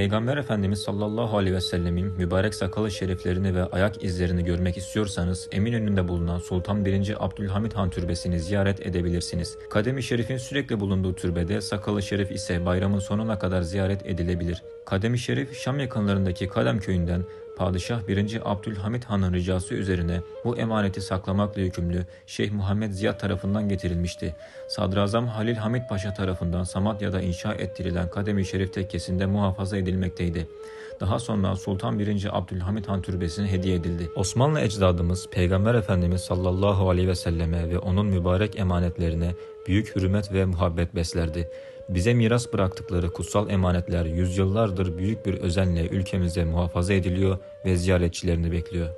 Peygamber Efendimiz sallallahu aleyhi ve sellemin mübarek sakalı şeriflerini ve ayak izlerini görmek istiyorsanız Eminönü'nde bulunan Sultan 1. Abdülhamit Han Türbesi'ni ziyaret edebilirsiniz. Kademi Şerif'in sürekli bulunduğu türbede sakalı şerif ise bayramın sonuna kadar ziyaret edilebilir. Kademi Şerif Şam yakınlarındaki Kalem köyünden Padişah 1. Abdülhamit Han'ın ricası üzerine bu emaneti saklamakla yükümlü Şeyh Muhammed Ziyad tarafından getirilmişti. Sadrazam Halil Hamid Paşa tarafından Samatya'da inşa ettirilen Kademi Şerif tekkesinde muhafaza edilmekteydi. Daha sonra Sultan 1. Abdülhamit Han Türbesi'ne hediye edildi. Osmanlı ecdadımız Peygamber Efendimiz sallallahu aleyhi ve selleme ve onun mübarek emanetlerine büyük hürmet ve muhabbet beslerdi. Bize miras bıraktıkları kutsal emanetler yüzyıllardır büyük bir özenle ülkemizde muhafaza ediliyor ve ziyaretçilerini bekliyor.